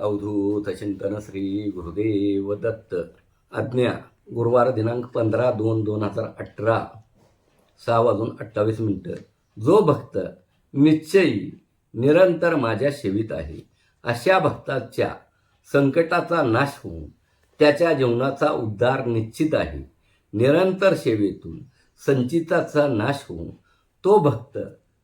अवधूत चिंतन श्री गुरुदेव दत्त आज्ञा गुरुवार दिनांक पंधरा दोन दोन हजार अठरा सहा वाजून अठ्ठावीस मिनटं. जो भक्त निश्चयी निरंतर माझ्या सेवित आहे अशा भक्ताच्या संकटाचा नाश होऊन त्याच्या जीवनाचा उद्धार निश्चित आहे. निरंतर सेवेतून संचिताचा नाश होऊन तो भक्त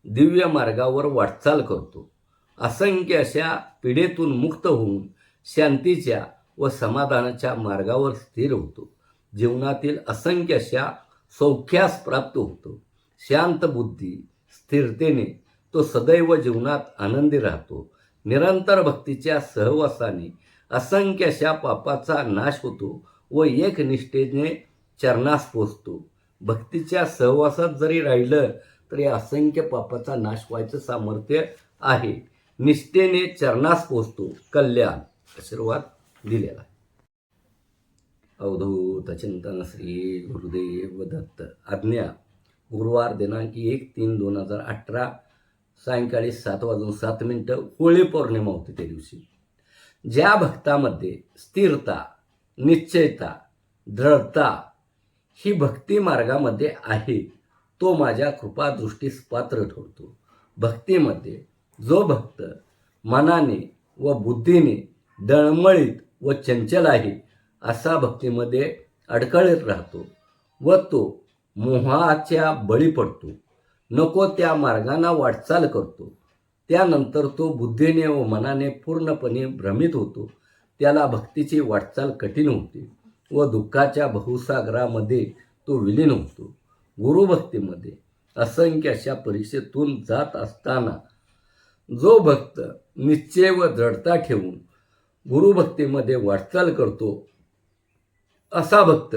दिव्य मार्गावर वाटचाल करतो. असंख्य अशा पिढेतून मुक्त होऊन शांतीच्या व समाधानाच्या मार्गावर स्थिर होतो. जीवनातील असंख्य अशा सौख्यास प्राप्त होतो. शांत बुद्धी स्थिरतेने तो सदैव जीवनात आनंदी राहतो. निरंतर भक्तीच्या सहवासाने असंख्य अशा पापाचा नाश होतो व एक निष्ठेने चरणास पोचतो. भक्तीच्या सहवासात जरी राहिलं तरी असंख्य पापाचा नाश व्हायचं सामर्थ्य आहे. निष्ठेने चरणास पोचतो कल्याण आशीर्वाद दिलेला अवधूत चिंतन श्री गुरुदेव दत्त आज्ञा गुरुवार दिनांक एक तीन दोन हजार अठरा सायंकाळी सात वाजून सात मिनटं होळी पौर्णिमा होती त्या दिवशी. ज्या भक्तामध्ये स्थिरता निश्चयता दृढता ही भक्ती मार्गामध्ये आहे तो माझ्या कृपादृष्टीस पात्र ठरतो. भक्तीमध्ये जो भक्त मनाने व बुद्धीने दळमळीत व चंचल आहे असा भक्तीमध्ये अडकळत राहतो व तो मोहाच्या बळी पडतो. नको त्या मार्गांना वाटचाल करतो. त्यानंतर तो बुद्धीने व मनाने पूर्णपणे भ्रमित होतो. त्याला भक्तीची वाटचाल कठीण होते व दुःखाच्या बहुसागरामध्ये तो विलीन होतो. गुरुभक्तीमध्ये असंख्य अशा परीक्षेतून जात असताना जो भक्त निश्चय व दृढता ठेवून गुरुभक्तीमध्ये वाटचाल करतो असा भक्त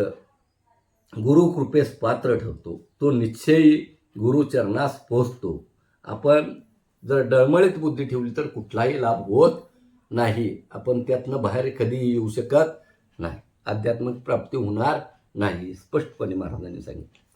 गुरुकृपेस पात्र ठरतो. तो निश्चयी गुरुचरणास पोचतो आपण जर डळमळीत बुद्धी ठेवली तर कुठलाही लाभ होत नाही. आपण त्यातनं बाहेर कधीही येऊ शकत नाही. आध्यात्मिक प्राप्ती होणार नाही स्पष्टपणे महाराजांनी सांगितलं.